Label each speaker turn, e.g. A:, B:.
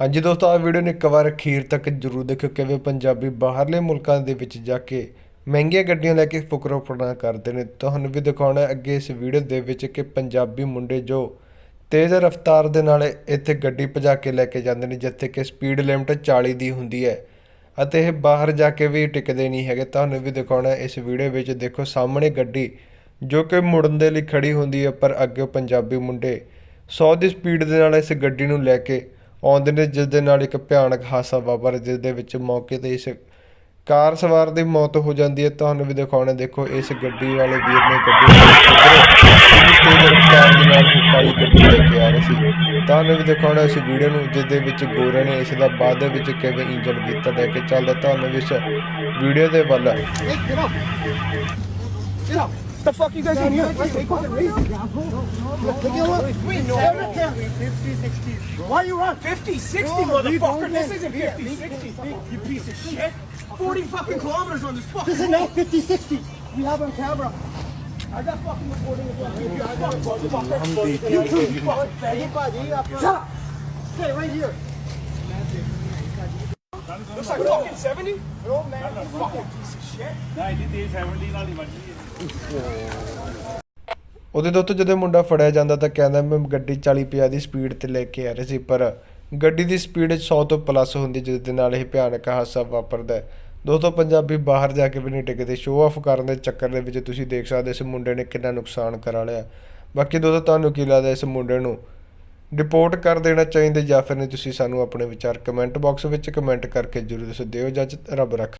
A: ਹਾਂਜੀ ਦੋਸਤੋ ਆ ਵੀਡੀਓ ਨੂੰ ਇੱਕ ਵਾਰ ਅਖੀਰ ਤੱਕ ਜਰੂਰ ਦੇਖਿਓ ਕਿਵੇਂ ਪੰਜਾਬੀ ਬਾਹਰਲੇ ਮੁਲਕਾਂ ਦੇ ਵਿੱਚ ਜਾ ਕੇ ਮਹਿੰਗੀਆਂ ਗੱਡੀਆਂ ਲੈ ਕੇ ਫੁਕਰੋਪਣਾ ਕਰਦੇ ਨੇ। ਤੁਹਾਨੂੰ ਵੀ ਦਿਖਾਉਣਾ ਅੱਗੇ ਇਸ ਵੀਡੀਓ ਦੇ ਵਿੱਚ ਕਿ ਪੰਜਾਬੀ ਮੁੰਡੇ ਜੋ ਤੇਜ਼ ਰਫ਼ਤਾਰ ਦੇ ਨਾਲ ਇੱਥੇ ਗੱਡੀ ਭਜਾ ਕੇ ਲੈ ਕੇ ਜਾਂਦੇ ਨੇ, ਜਿੱਥੇ ਕਿ ਸਪੀਡ ਲਿਮਟ 40 ਦੀ ਹੁੰਦੀ ਹੈ ਅਤੇ ਇਹ ਬਾਹਰ ਜਾ ਕੇ ਵੀ ਟਿਕਦੇ ਨਹੀਂ ਹੈਗੇ। ਤੁਹਾਨੂੰ ਵੀ ਦਿਖਾਉਣਾ ਇਸ ਵੀਡੀਓ ਵਿੱਚ, ਦੇਖੋ ਸਾਹਮਣੇ ਗੱਡੀ ਜੋ ਕਿ ਮੁੜਨ ਦੇ ਲਈ ਖੜੀ ਹੁੰਦੀ ਹੈ, ਪਰ ਅੱਗੇ ਪੰਜਾਬੀ ਮੁੰਡੇ 100 ਦੀ ਸਪੀਡ ਦੇ ਨਾਲ ਇਸ ਗੱਡੀ ਨੂੰ ਲੈ ਕੇ ਆਉਂਦੇ ਨੇ ਜਿਸ ਦੇ ਨਾਲ ਇੱਕ ਭਿਆਨਕ ਹਾਦਸਾ ਵਾਪਰ ਜਿਸ ਦੇ ਵਿੱਚ ਮੌਕੇ ਤੇ ਇਸ ਕਾਰ ਸਵਾਰ ਦੀ ਮੌਤ ਹੋ ਜਾਂਦੀ ਹੈ। ਤੁਹਾਨੂੰ ਵੀ ਦਿਖਾਉਣਾ ਦੇਖੋ ਇਸ ਗੱਡੀ ਵਾਲੇ ਵੀਰ ਨੇ ਗੱਡੀ ਤੇਜ਼ ਰਫ਼ਤਾਰ ਦੇ ਨਾਲ ਕਾਲੀ ਗੱਡੀ ਲੈ ਕੇ ਆ ਰਹੇ ਸੀ। ਤੁਹਾਨੂੰ ਵੀ ਦਿਖਾਉਣਾ ਇਸ ਵੀਡੀਓ ਨੂੰ ਜਿਸ ਦੇ ਵਿੱਚ ਗੋਰੇ ਨੇ ਇਸ ਦਾ ਬਾਅਦ ਦੇ ਵਿੱਚ ਕਿਵੇਂ ਇੰਜਨ ਕੀਤਾ ਲੈ ਕੇ ਚੱਲਦਾ। ਤੁਹਾਨੂੰ ਵੀ ਇਸ ਵੀਡੀਓ ਦੇ ਵੱਲ
B: Hey, get up! Get up! The fuck you guys doing here? Wait, they fucking raising you, asshole. Look, Take a look. Wait, no. 50, 60. Why you run? 50, 60,
C: Oh,
B: motherfucker. This isn't 50, 60. You piece of shit. 40 fucking kilometers on this fucking
C: This is not 50, 60. We have on camera.
B: I got fucking recording as well. You got fucking You too, you fucking faggot. Shut up! Stay right here. Looks like fucking 70? No, man. You fucking piece of shit.
A: ਉਹਦੇ ਦੋਸਤੋ ਜਦੋਂ ਮੁੰਡਾ ਫੜਿਆ ਜਾਂਦਾ ਤਾਂ ਕਹਿੰਦਾ ਮੈਂ ਗੱਡੀ 40 50 ਦੀ ਸਪੀਡ ਤੇ ਲੈ ਕੇ ਆ ਰਿਹਾ ਸੀ ਪਰ ਗੱਡੀ ਦੀ ਸਪੀਡ 100 ਤੋਂ ਪਲੱਸ ਹੁੰਦੀ ਜਿਸ ਦੇ ਨਾਲ ਇਹ ਭਿਆਨਕ ਹਾਦਸਾ ਵਾਪਰਦਾ ਹੈ ਦੋਸਤੋ ਪੰਜਾਬੀ ਬਾਹਰ ਜਾ ਕੇ ਵੀ ਨਹੀਂ ਟਿਕਦੇ ਸ਼ੋਅ ਆਫ ਕਰਨ ਦੇ ਚੱਕਰ ਦੇ ਵਿੱਚ ਤੁਸੀਂ ਦੇਖ ਸਕਦੇ ਇਸ ਮੁੰਡੇ ਨੇ ਕਿੰਨਾ ਨੁਕਸਾਨ ਕਰਾ ਲਿਆ ਬਾਕੀ ਦੋਸਤੋ ਤੁਹਾਨੂੰ ਕੀ ਲੱਗਦਾ ਇਸ ਮੁੰਡੇ ਨੂੰ ਰਿਪੋਰਟ ਕਰ ਦੇਣਾ ਚਾਹੀਦਾ ਜਾਂ ਫਿਰ ਨਹੀਂ ਤੁਸੀਂ ਸਾਨੂੰ ਆਪਣੇ ਵਿਚਾਰ ਕਮੈਂਟ ਬਾਕਸ ਵਿੱਚ ਕਮੈਂਟ ਕਰਕੇ ਜ਼ਰੂਰ ਦੱਸੋ, ਦਿਓ ਜੱਜ ਰੱਬ ਰੱਖ।